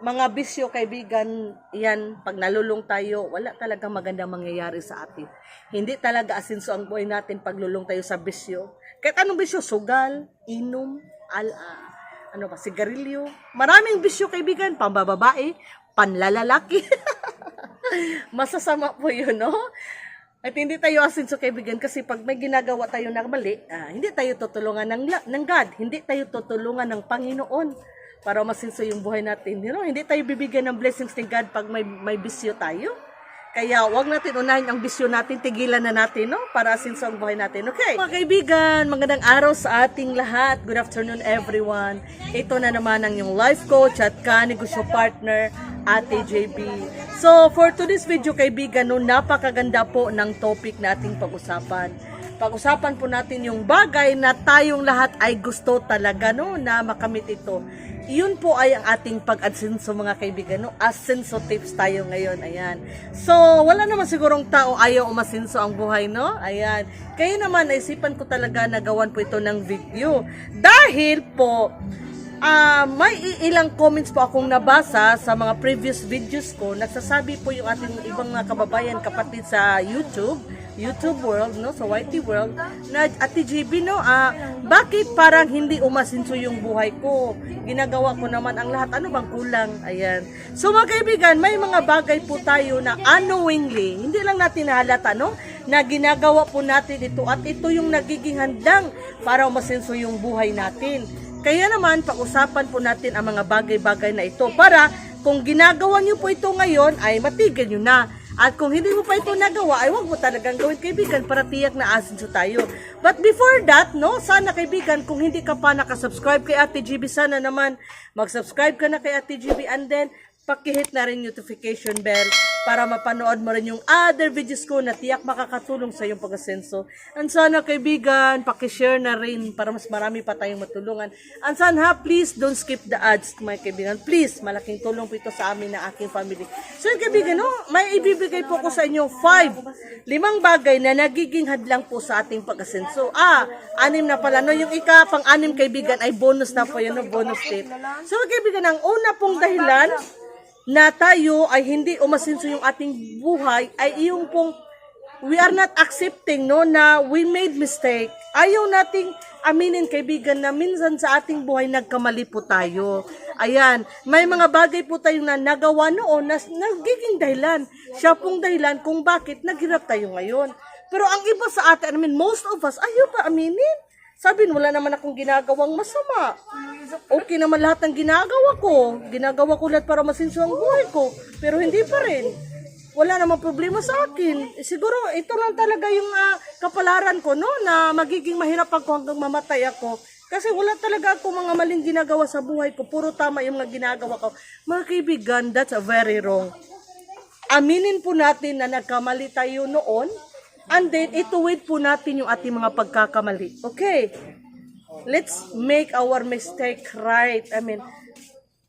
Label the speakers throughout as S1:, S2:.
S1: mga bisyo, kaibigan, yan, pag nalulung tayo, wala talaga magandang mangyayari sa atin. Hindi talaga asinso ang buhay natin pag lulung tayo sa bisyo. Kahit anong bisyo, sugal, inom, al, ano ba, sigarilyo. Maraming bisyo, kaibigan, pambababae, panlalalaki. Masasama po yun, no? At hindi tayo asinso kaibigan kasi pag may ginagawa tayo na mali, ah, hindi tayo tutulungan ng, ng God, hindi tayo tutulungan ng Panginoon para masinso yung buhay natin. You know, hindi tayo bibigyan ng blessings ni God pag may, may bisyo tayo. Kaya wag natin unahin ang bisyo natin, tigilan na natin, no? Para asinso ang buhay natin. Okay. Mga kaibigan, magandang araw sa ating lahat. Good afternoon everyone. Ito na naman ang yung life coach at kanegosyo partner, Ate JB. So, for today's video, kaibigan, no, napakaganda po ng topic na ating pag-usapan. Pag-usapan po natin yung bagay na tayong lahat ay gusto talaga, no, na makamit ito. Yun po ay ang ating pag-adsenso mga kaibigan, no? Asenso tips tayo ngayon, ayan. So, wala naman sigurong tao ayaw umasenso ang buhay, no? Ayan. Kaya naman, naisipan ko talaga na gawan po ito ng video. Dahil po, Ah, may ilang comments po akong nabasa sa mga previous videos ko. Nagsasabi po yung ating ibang mga kababayan, kapatid sa YouTube, YouTube world, no, sa YT world, na Ate GB, no, ah, bakit parang hindi umasinso yung buhay ko? Ginagawa ko naman ang lahat. Ano bang kulang? Ayan. So mga kaibigan, may mga bagay po tayo na unknowingly, hindi lang natin nahalata, no, na ginagawa po natin ito at ito yung nagiging handang para umasinso yung buhay natin. Kaya naman, pag-usapan po natin ang mga bagay-bagay na ito para kung ginagawa niyo po ito ngayon, ay matigil niyo na. At kung hindi mo pa ito nagawa, ay huwag mo talagang gawin kaibigan para tiyak na asinso tayo. But before that, no, sana kaibigan, kung hindi ka pa nakasubscribe kay Ate GB, sana naman mag-subscribe ka na kay Ate GB and then pakihit na rin notification bell para mapanood mo rin yung other videos ko na tiyak makakatulong sa iyong pag-asenso. And sana kaibigan, pakishare na rin para mas marami pa tayong matulungan. And sana please don't skip the ads mga kaibigan. Please, malaking tulong po ito sa amin na aking family. So yun, kaibigan, no, may ibibigay po ko sa inyo five, limang bagay na nagiging hadlang po sa ating pag-asenso. Ah, anim na pala. No, yung ika, pang-anim kaibigan ay bonus na po yun, no, bonus tip. So kaibigan, ang una pong dahilan na tayo ay hindi umasinso yung ating buhay ay yung pong we are not accepting no na we made mistake. Ayaw nating aminin kaibigan na minsan sa ating buhay nagkamali po tayo. Ayan, may mga bagay po tayong na nagawa noon na nagiging dahilan. Siya pong dahilan kung bakit naghirap tayo ngayon. Pero ang iba sa atin, I mean, most of us, ayaw pa aminin. Sabi, wala naman akong ginagawang masama. Okay naman lahat ng ginagawa ko. Ginagawa ko lahat para masinso ang buhay ko. Pero hindi pa rin. Wala namang problema sa akin. Eh, Siguro, ito lang talaga yung ah, kapalaran ko, no? Na magiging mahirap ako hanggang mamatay ako. Kasi wala talaga ako mga maling ginagawa sa buhay ko. Puro tama yung mga ginagawa ko. Mga kaibigan, that's a very wrong. Aminin po natin na nagkamali tayo noon. And then, ituwid po natin yung ating mga pagkakamali. Okay? Let's make our mistake right. I mean,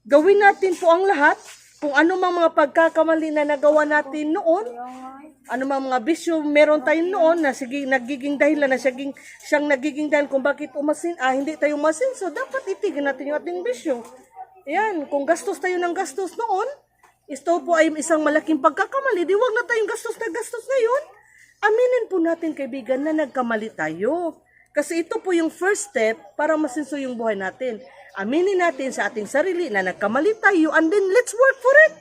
S1: gawin natin po ang lahat. Kung ano mang mga pagkakamali na nagawa natin noon, ano mang mga bisyo meron tayo noon na sige, nagiging dahilan na siyang, siyang nagiging dahilan kung bakit umasin, ah, hindi tayo umasin. So, dapat itigil natin yung ating bisyo. Yan, kung gastos tayo ng gastos noon, ito po ay isang malaking pagkakamali, di wag na tayong gastos na gastos ngayon. Aminin po natin kaibigan na nagkamali tayo. Kasi ito po yung first step para masinso yung buhay natin. Aminin natin sa ating sarili na nagkamali tayo and then let's work for it.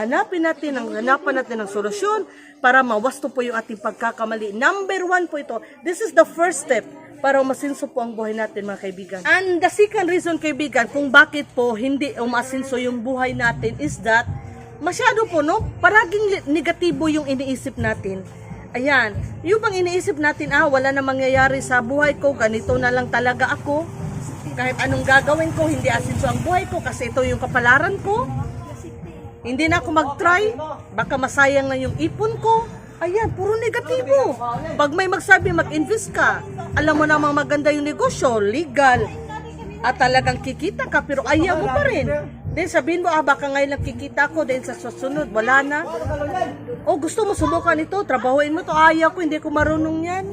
S1: Hanapin natin ang hanapan natin ng solusyon para mawasto po yung ating pagkakamali. Number one po ito. This is the first step para masinso po ang buhay natin mga kaibigan. And the second reason kaibigan kung bakit po hindi umasinso yung buhay natin is that masyado po no, paraging negatibo yung iniisip natin. Ayan, yung bang iniisip natin, ah, wala na mangyayari sa buhay ko, ganito na lang talaga ako. Kahit anong gagawin ko, hindi asinso ang buhay ko kasi ito yung kapalaran ko. Hindi na ako mag-try, baka masayang na yung ipon ko. Ayan, puro negatibo. Pag may magsabi, mag-invest ka. Alam mo namang maganda yung negosyo, legal. At talagang kikita ka, pero ayaw mo pa rin. Then sabihin mo, ah, baka ngayon lang kikita ko, then sa susunod, wala na. Oh, gusto mo subukan ito, trabahuin mo to, ayaw ko, hindi ko marunong yan.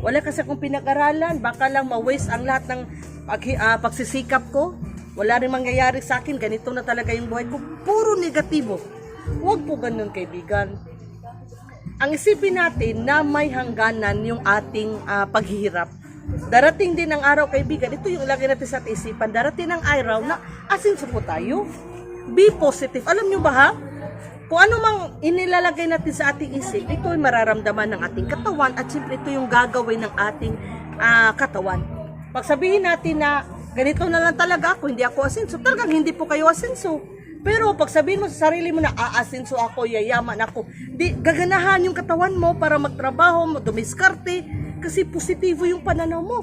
S1: Wala kasi akong pinag-aralan, baka lang ma-waste ang lahat ng pag, ah, pagsisikap ko. wala rin mangyayari sa akin, ganito na talaga yung buhay ko, puro negatibo. Huwag po ganun kaibigan. Ang isipin natin na may hangganan yung ating ah, paghihirap. Darating din ang araw kaibigan, ito yung lagi natin sa isipan, darating ang araw na asinso po tayo. Be positive. Alam nyo ba ha? Kung ano mang inilalagay natin sa ating isip, ito ay mararamdaman ng ating katawan at siyempre ito yung gagawin ng ating ah, katawan. Pag sabihin natin na ganito na lang talaga ako, hindi ako asinso, talagang hindi po kayo asinso. Pero pag sabihin mo sa sarili mo na aasinso ako, yayaman ako, di gaganahan yung katawan mo para magtrabaho, dumiskarte, kasi positibo yung pananaw mo.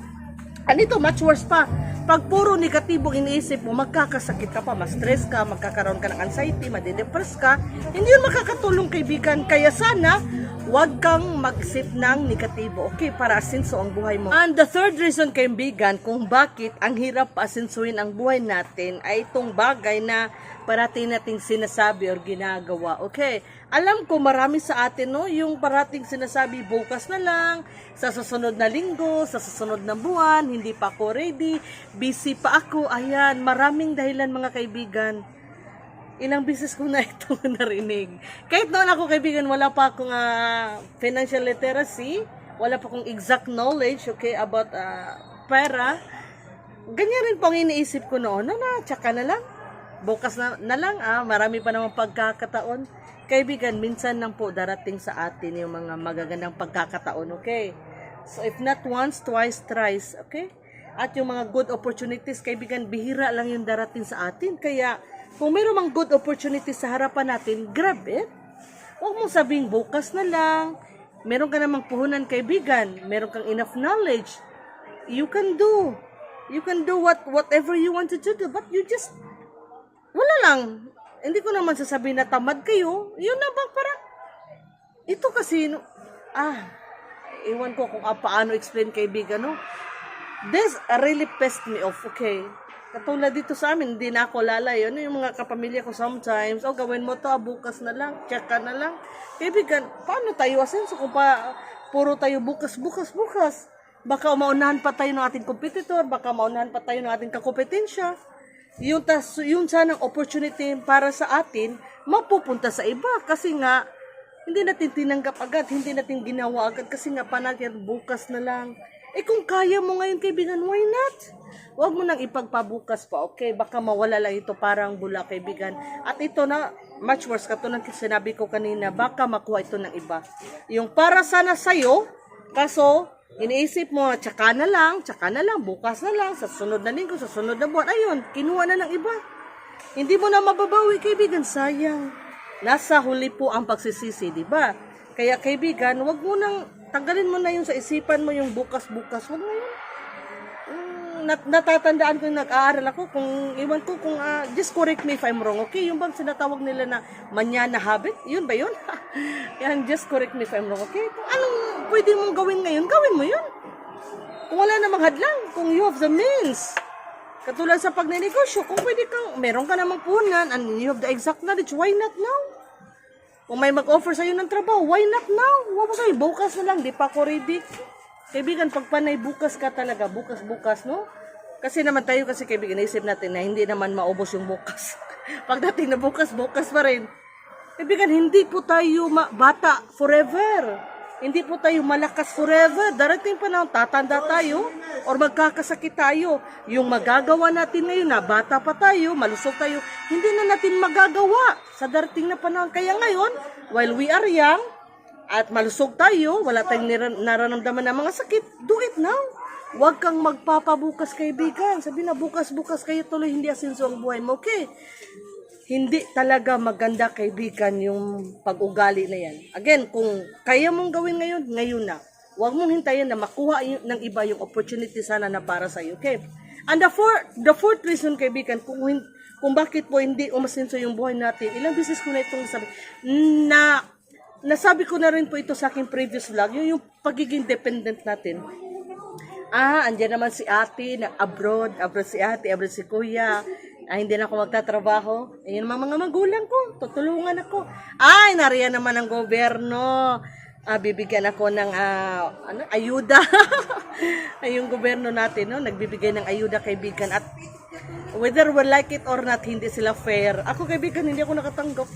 S1: Ano ito, much worse pa. Pag puro negatibo iniisip mo, magkakasakit ka pa, ma-stress ka, magkakaroon ka ng anxiety, madidepress ka, hindi yun makakatulong kaibigan. Kaya sana, huwag kang mag-isip ng negatibo, okay, para asinso ang buhay mo. And the third reason kaibigan, kung bakit ang hirap asinsuin ang buhay natin, ay itong bagay na parating nating sinasabi or ginagawa, okay? Alam ko marami sa atin no, yung parating sinasabi bukas na lang, sa susunod na linggo, sa susunod na buwan, hindi pa ako ready, busy pa ako, ayan, maraming dahilan mga kaibigan. Ilang beses ko na ito narinig. Kahit noon ako kaibigan, wala pa akong ah, financial literacy, wala pa akong exact knowledge, okay, about ah, pera. Ganyan rin po ang iniisip ko noon, na na, tsaka na lang. Bukas na, na lang, ah, marami pa namang pagkakataon. Kaibigan, minsan lang po darating sa atin yung mga magagandang pagkakataon, okay? So, if not once, twice, thrice, okay? At yung mga good opportunities, kaibigan, bihira lang yung darating sa atin. Kaya, kung mayroong mga good opportunities sa harapan natin, grab it. Huwag mong sabing bukas na lang. Meron ka namang puhunan, kaibigan. Meron kang enough knowledge. You can do. You can do what whatever you wanted to do. But you just wala lang. Hindi ko naman sasabihin na tamad kayo. Yun na ba para ito kasi no, ah iwan ko kung ah, paano explain kaibigan no. This really pissed me off, okay? Katulad dito sa amin, hindi na ako lalayo. Ano yung mga kapamilya ko sometimes, oh, gawin mo to, ah, bukas na lang, check ka na lang. Kaibigan, paano tayo asenso kung pa, puro tayo bukas, bukas, bukas? Baka maunahan pa tayo ng ating competitor, baka maunahan pa tayo ng ating kakompetensya yung tas yung sanang opportunity para sa atin mapupunta sa iba kasi nga hindi natin tinanggap agad, hindi natin ginawa agad kasi nga panagyan bukas na lang. Eh kung kaya mo ngayon kaibigan, why not? Huwag mo nang ipagpabukas pa, okay? Baka mawala lang ito parang bula kaibigan. At ito na, much worse, katulad sinabi ko kanina, baka makuha ito ng iba. Yung para sana sa'yo, kaso Iniisip mo, tsaka na lang, tsaka na lang, bukas na lang, sa sunod na linggo, sa sunod na buwan. Ayun, kinuha na ng iba. Hindi mo na mababawi, kaibigan. Sayang. Nasa huli po ang pagsisisi, di ba? Kaya kaibigan, wag mo nang, tanggalin mo na yung sa isipan mo yung bukas-bukas. Wag mo yun. Mm, nat natatandaan ko yung nag-aaral ako kung iwan ko kung ah, just correct me if I'm wrong okay? Yung bang sinatawag nila na manyana habit yun ba yun? Yan just correct me if I'm wrong okay? Kung anong pwede mong gawin ngayon gawin mo yun. Kung wala namang hadlang kung you have the means. Katulad sa pagnenegosyo kung pwede kang meron ka namang punan and you have the exact knowledge why not now kung may mag-offer sa'yo ng trabaho, why not now? Huwag mo sabi, bukas na lang, di pa ako ready. Kaibigan, pag panay bukas ka talaga, bukas-bukas, no? Kasi naman tayo kasi kaibigan, naisip natin na hindi naman maubos yung bukas. Pagdating na bukas, bukas pa rin. Kaibigan, hindi po tayo bata forever. Hindi po tayo malakas forever. Darating pa na tatanda tayo or magkakasakit tayo. Yung magagawa natin ngayon na bata pa tayo, malusog tayo, hindi na natin magagawa sa darating na panahon. Kaya ngayon, while we are young, at malusog tayo, wala tayong nararamdaman ng mga sakit, do it now. Huwag kang magpapabukas kaibigan. Sabi na bukas-bukas kayo tuloy hindi asinso ang buhay mo. Okay? Hindi talaga maganda kaibigan yung pag-ugali na yan. Again, kung kaya mong gawin ngayon, ngayon na. Huwag mong hintayin na makuha ng iba yung opportunity sana na para sa'yo. Okay? And the fourth, the fourth reason kaibigan, kung, kung bakit po hindi umasinso yung buhay natin, ilang beses ko na itong sabi, na nasabi ko na rin po ito sa aking previous vlog, yung, yung pagiging dependent natin. Ah, andyan naman si ate, na abroad, abroad si ate, abroad si kuya. Ay, hindi na ako magtatrabaho. Ayun naman mga magulang ko, tutulungan ako. Ay, nariyan naman ang gobyerno. Ah, bibigyan ako ng ah, ano, ayuda. Ay, yung gobyerno natin, no, nagbibigay ng ayuda kaibigan. At Whether we like it or not, hindi sila fair. Ako kaibigan, hindi ako nakatanggap.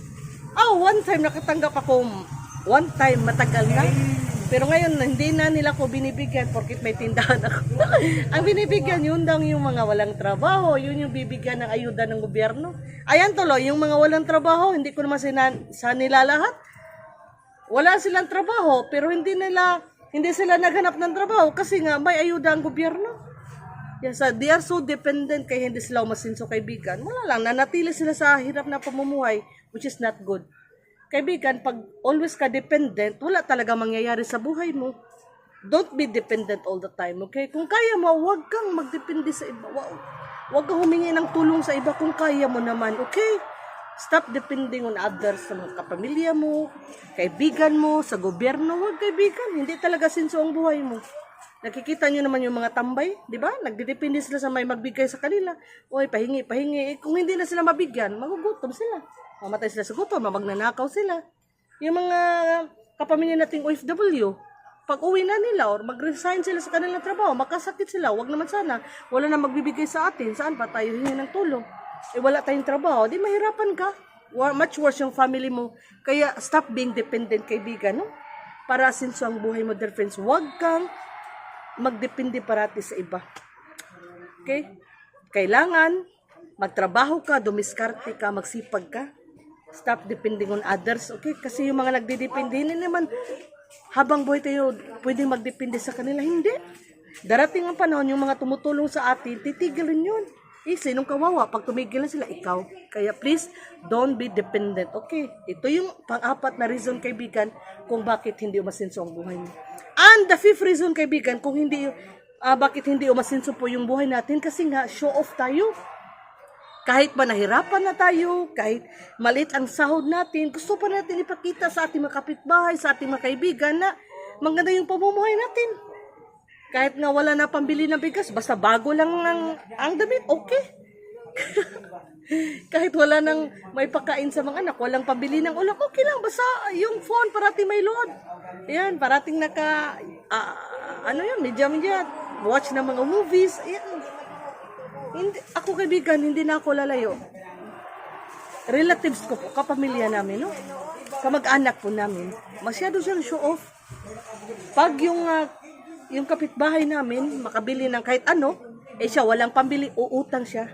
S1: Oh, one time nakatanggap ako. One time, matagal na. Pero ngayon, hindi na nila ako binibigyan porkit may tindahan ako. Ang binibigyan, yun daw yung mga walang trabaho. Yun yung bibigyan ng ayuda ng gobyerno. Ayan tuloy, yung mga walang trabaho, hindi ko naman sinan, sa nila lahat. Wala silang trabaho, pero hindi nila, hindi sila naghanap ng trabaho kasi nga may ayuda ang gobyerno. Yes, ah, they are so dependent kaya hindi sila umasinso kaibigan. Wala lang, nanatili sila sa hirap na pamumuhay, which is not good. Kaibigan, pag always ka dependent, wala talaga mangyayari sa buhay mo. Don't be dependent all the time, okay? Kung kaya mo, huwag kang magdepende sa iba. Wa- Huwag kang humingi ng tulong sa iba kung kaya mo naman, okay? Stop depending on others, sa mga kapamilya mo, kaibigan mo, sa gobyerno. Huwag kaibigan, hindi talaga sinso ang buhay mo. Nakikita nyo naman yung mga tambay, di ba? Nagdidepende sila sa may magbigay sa kanila. Oy, pahingi, pahingi. Eh, kung hindi na sila mabigyan, magugutom sila. Mamatay sila sa gutom, magnanakaw sila. Yung mga kapamilya nating OFW, pag uwi na nila or mag-resign sila sa kanilang trabaho, makasakit sila, wag naman sana. Wala na magbibigay sa atin, saan pa tayo hingi ng tulong? Eh wala tayong trabaho, di mahirapan ka. Much worse yung family mo. Kaya stop being dependent kaibigan, no? Para sinso ang buhay mo, dear friends. Huwag kang magdepende parati sa iba. Okay? Kailangan magtrabaho ka, dumiskarte ka, magsipag ka. Stop depending on others, okay? Kasi yung mga nagdidepende, hindi naman habang buhay tayo pwedeng magdepende sa kanila. Hindi. Darating ang panahon, yung mga tumutulong sa atin, titigilin yun. Eh, sinong kawawa? Pag tumigil na sila, ikaw. Kaya please, don't be dependent. Okay? Ito yung pang-apat na reason, kaibigan, kung bakit hindi umasinso ang buhay mo. And the fifth reason, kaibigan, kung hindi, ah, bakit hindi umasinso po yung buhay natin, kasi nga, show off tayo. Kahit ba nahirapan na tayo, kahit malit ang sahod natin, gusto pa natin ipakita sa ating mga kapitbahay, sa ating mga kaibigan na maganda yung pamumuhay natin. Kahit nga wala na pambili ng bigas, basta bago lang ang, ang damit, okay. kahit wala nang may pakain sa mga anak, walang pambili ng ulam, okay lang. Basta yung phone parating may load. Ayan, parating naka, ah, ano yun, media-media, watch ng mga movies. Ayan, hindi, ako kaibigan, hindi na ako lalayo. Relatives ko po, kapamilya namin, no? Kamag-anak po namin. Masyado siyang show off. Pag yung, ah, yung kapitbahay namin, makabili ng kahit ano, eh siya walang pambili, uutang siya.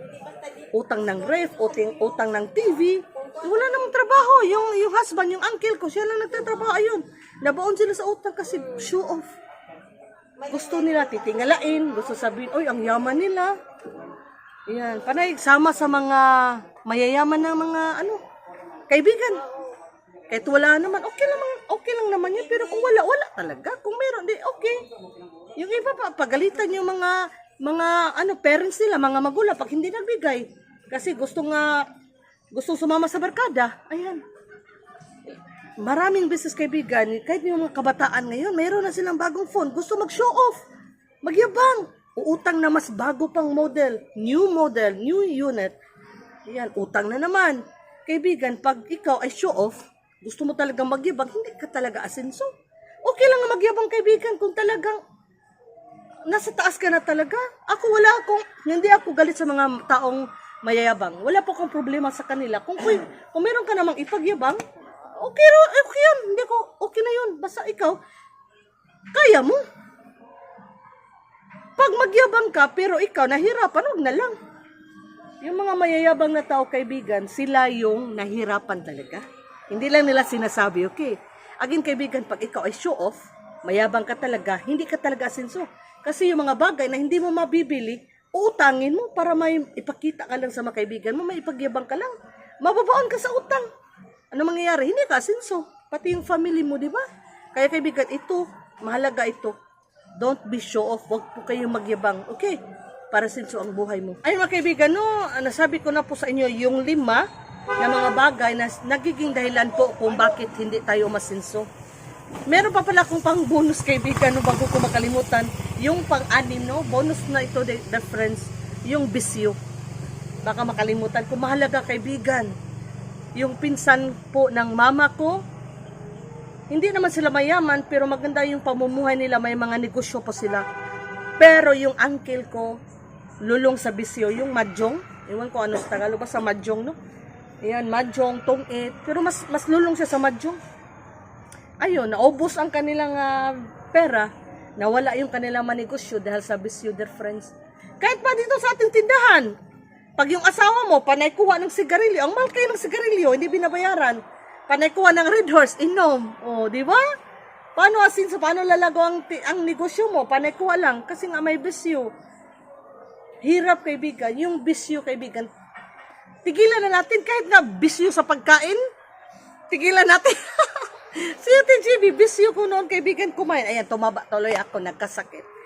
S1: Utang ng ref, utang, utang ng TV. Eh, Wala namang trabaho. Yung, yung husband, yung uncle ko, siya lang nagtatrabaho. Ayun, nabaon sila sa utang kasi show off. Gusto nila titingalain, gusto sabihin, oy, ang yaman nila. Yan, panay sama sa mga mayayaman ng mga ano, kaibigan. Kahit wala naman, okay lang, okay lang naman yun. Pero kung wala, wala talaga. Kung meron, di okay. Yung iba pa, pagalitan yung mga, mga ano, parents nila, mga magulang, pag hindi nagbigay. Kasi gusto nga, gusto sumama sa barkada. Ayan. Maraming business kaibigan, kahit yung mga kabataan ngayon, mayroon na silang bagong phone. Gusto mag-show off. Magyabang. Uutang na mas bago pang model. New model, new unit. Yan, utang na naman. Kaibigan, pag ikaw ay show off, gusto mo talagang magyabang, hindi ka talaga asenso. Okay lang magyabang kaibigan kung talagang nasa taas ka na talaga. Ako wala akong, hindi ako galit sa mga taong mayayabang. Wala po akong problema sa kanila. Kung, kung, kung meron ka namang ipagyabang, okay, okay yun. Hindi ko, okay na yun. Basta ikaw, kaya mo. Pag magyabang ka, pero ikaw nahirapan, huwag na lang. Yung mga mayayabang na tao, kaibigan, sila yung nahirapan talaga. Hindi lang nila sinasabi, okay? Agin kaibigan, pag ikaw ay show off, mayabang ka talaga, hindi ka talaga asenso. Kasi yung mga bagay na hindi mo mabibili, uutangin mo para may ipakita ka lang sa mga kaibigan mo, may ipagyabang ka lang. Mababaon ka sa utang. Ano mangyayari? Hindi ka asenso. Pati yung family mo, di ba? Kaya kaibigan, ito, mahalaga ito. Don't be show off. Huwag po kayong magyabang. Okay? Para sinso ang buhay mo. Ay mga kaibigan, no, nasabi ko na po sa inyo yung lima na mga bagay na nagiging dahilan po kung bakit hindi tayo masinso. Meron pa pala akong pang bonus kaibigan no, bago ko makalimutan. Yung pang-anim, no? Bonus na ito, the, the friends. Yung bisyo. Baka makalimutan ko. Mahalaga kaibigan. Yung pinsan po ng mama ko, hindi naman sila mayaman, pero maganda yung pamumuhay nila. May mga negosyo po sila. Pero yung uncle ko, lulong sa bisyo, yung madyong. Iwan ko ano sa Tagalog, basta madyong, no? Ayan, madyong, tungit. Pero mas, mas lulong siya sa madyong. Ayun, naubos ang kanilang ah, pera. Nawala yung kanilang manegosyo dahil sa bisyo, their friends. Kahit pa dito sa ating tindahan, pag yung asawa mo, panay kuha ng sigarilyo, ang mahal kayo ng sigarilyo, hindi binabayaran. Panay kuha ng Red Horse, inom. O, di ba? Paano asin sa paano lalago ang, ang negosyo mo? Panay kuha lang, kasi nga may bisyo. Hirap kaibigan, yung bisyo kaibigan. Tigilan na natin kahit nga bisyo sa pagkain. Tigilan natin. si Ate GB, bisyo ko noon kaibigan kumain. Ayan, tumaba tuloy ako, nagkasakit.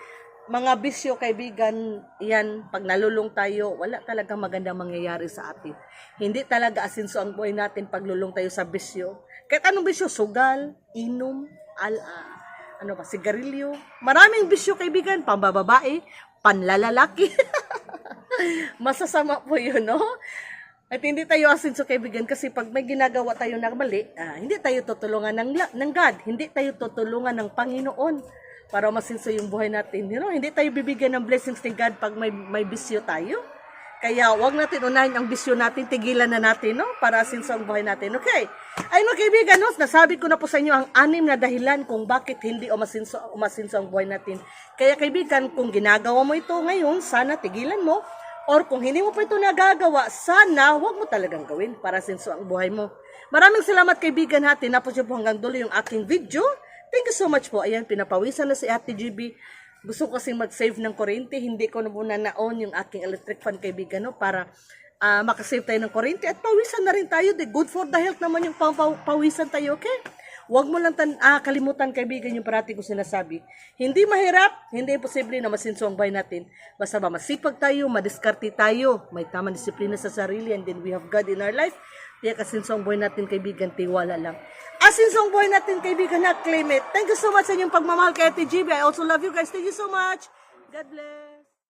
S1: Mga bisyo kaibigan, yan, pag nalulong tayo, wala talagang magandang mangyayari sa atin. Hindi talaga asinso ang buhay natin pag lulong tayo sa bisyo. Kahit anong bisyo, sugal, inom, al, ah, ano ba, sigarilyo. Maraming bisyo kaibigan, pambababae, panlalalaki. Masasama po yun, no? At hindi tayo asinso kaibigan kasi pag may ginagawa tayo na mali, ah, hindi tayo tutulungan ng, ng God, hindi tayo tutulungan ng Panginoon para masinso yung buhay natin. You know, hindi tayo bibigyan ng blessings ni God pag may, may bisyo tayo. Kaya wag natin unahin ang bisyo natin, tigilan na natin, no? Para asinso ang buhay natin. Okay. Ay, no, kaibigan, no? Nasabi ko na po sa inyo ang anim na dahilan kung bakit hindi umasinso, umasinso ang buhay natin. Kaya kaibigan, kung ginagawa mo ito ngayon, sana tigilan mo Or kung hindi mo pa ito nagagawa, sana huwag mo talagang gawin para sinso ang buhay mo. Maraming salamat kaibigan ha. Tinapos niyo po hanggang dulo yung aking video. Thank you so much po. Ayan, pinapawisan na si Ate GB. Gusto ko kasing mag-save ng kuryente. Hindi ko na muna na-on yung aking electric fan kaibigan no, para ah, makasave tayo ng kuryente. At pawisan na rin tayo. De, good for the health naman yung paw- paw- pawisan tayo, okay? Huwag mo lang tan ah, kalimutan kaibigan yung parati ko sinasabi. Hindi mahirap, hindi imposible na masinso ang natin. Basta ba masipag tayo, madiskarte tayo, may tamang disiplina sa sarili, and then we have God in our life. Kaya kasinso ang buhay natin kaibigan, tiwala lang. Asinso ang buhay natin kaibigan na claim. Thank you so much sa inyong pagmamahal kay Ate GB. I also love you guys. Thank you so much. God bless.